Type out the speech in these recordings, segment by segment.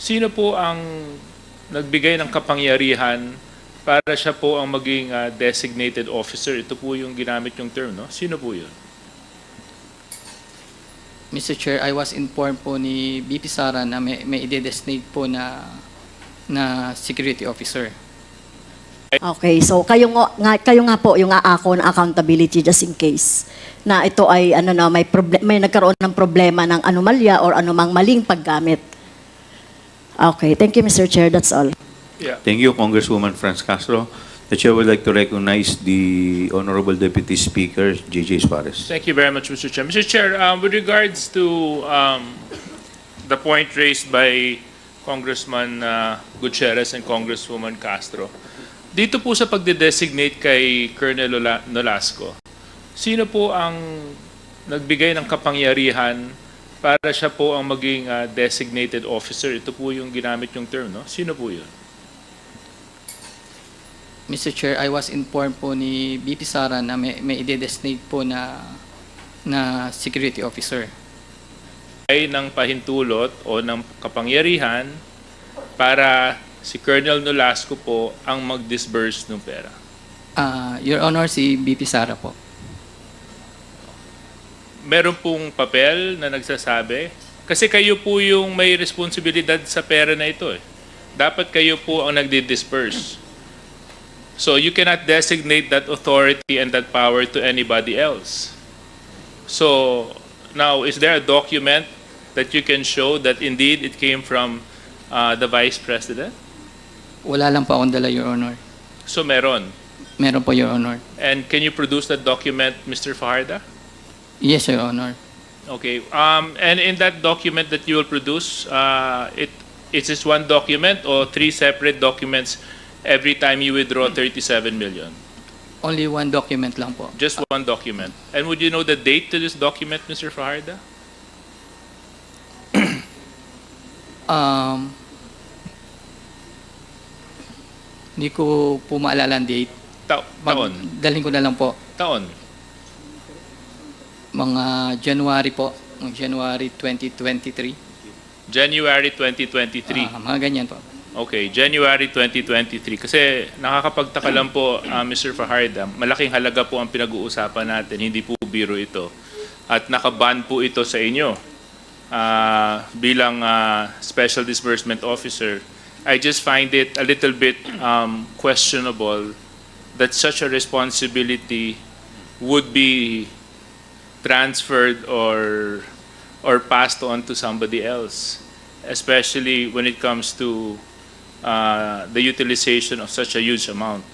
Sino po ang nagbigay ng kapangyarihan para siya po ang maging ah, designated officer? Ito po yung ginamit yung term, no? Sino po yun? Mr. Chair, I was informed po ni BP Sara na may, may i-designate po na na security officer. Okay, so kayo nga, kayo nga po yung aako ng accountability just in case na ito ay ano na may proble- may nagkaroon ng problema ng anomalya or anumang maling paggamit. Okay, thank you Mr. Chair, that's all. Yeah. Thank you, Congresswoman Franz Castro. The chair would like to recognize the Honorable Deputy Speaker, J.J. Suarez. Thank you very much, Mr. Chair. Mr. Chair, um, with regards to um, the point raised by Congressman uh, Gutierrez and Congresswoman Castro, dito po sa pagde-designate kay Colonel Ola- Nolasco, sino po ang nagbigay ng kapangyarihan para siya po ang maging uh, designated officer? Ito po yung ginamit yung term, no? Sino po yun? Mr. Chair, I was informed po ni BP Sara na may, may i-designate po na na security officer. ay ng pahintulot o ng kapangyarihan para si Colonel Nolasco po ang mag-disburse ng pera. Ah, Your Honor, si BP Sara po. Meron pong papel na nagsasabi, kasi kayo po yung may responsibilidad sa pera na ito eh. Dapat kayo po ang nagdi-disperse. So you cannot designate that authority and that power to anybody else. So now, is there a document that you can show that indeed it came from uh, the Vice President? Wala lang po akong dala, Your Honor. So meron. Meron po, Your Honor. And can you produce that document, Mr. Fajarda? Yes, Your Honor. Okay. Um, and in that document that you will produce, uh, it is this one document or three separate documents every time you withdraw 37 million? Only one document lang po. Just one document. And would you know the date to this document, Mr. Fajarda? Um, hindi ko po maalala ang date. Ta- taon. Dalhin ko na lang po. Taon. Mga January po. Mga January 2023. January 2023. Ah, mga ganyan po. Okay, January 2023. Kasi nakakapagtaka lang po, uh, Mr. Fajarda, malaking halaga po ang pinag-uusapan natin, hindi po biro ito. At nakaban po ito sa inyo Ah, bilang ah, Special Disbursement Officer. I just find it a little bit um, questionable that such a responsibility would be transferred or or passed on to somebody else, especially when it comes to uh, the utilization of such a huge amount.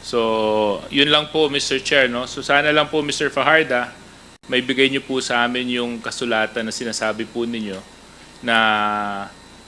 So, yun lang po, Mr. Chair. No? So, sana lang po, Mr. Fajarda, may bigay niyo po sa amin yung kasulatan na sinasabi po ninyo na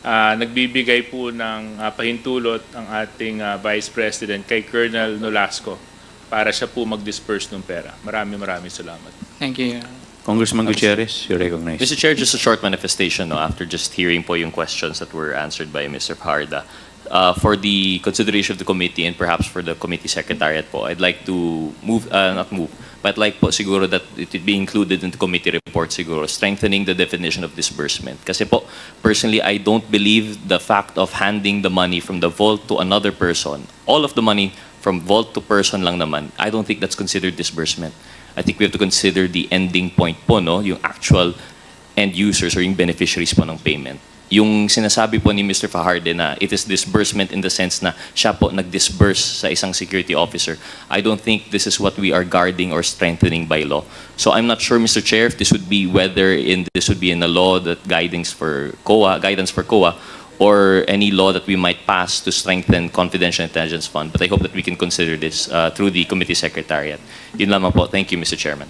ah, nagbibigay po ng ah, pahintulot ang ating ah, Vice President kay Colonel Nolasco para siya po mag-disperse ng pera. Maraming maraming salamat. Thank you, Your Honor. Congressman Gutierrez, you're recognized. Mr. Chair, just a short manifestation no, after just hearing po yung questions that were answered by Mr. Fajarda. Uh, for the consideration of the committee and perhaps for the committee secretariat po, I'd like to move, uh, not move, but like po siguro that it would be included in the committee report siguro, strengthening the definition of disbursement. Kasi po, personally, I don't believe the fact of handing the money from the vault to another person, all of the money from vault to person lang naman, I don't think that's considered disbursement. I think we have to consider the ending point po, no? Yung actual end users or yung beneficiaries po ng payment. Yung sinasabi po ni Mr. Fajarde na it is disbursement in the sense na siya po nag-disburse sa isang security officer. I don't think this is what we are guarding or strengthening by law. So I'm not sure, Mr. Chair, if this would be whether in this would be in a law that guidance for COA, guidance for COA, or any law that we might pass to strengthen confidential intelligence fund. But I hope that we can consider this uh, through the committee secretariat. Yun lamang po. Thank you, Mr. Chairman.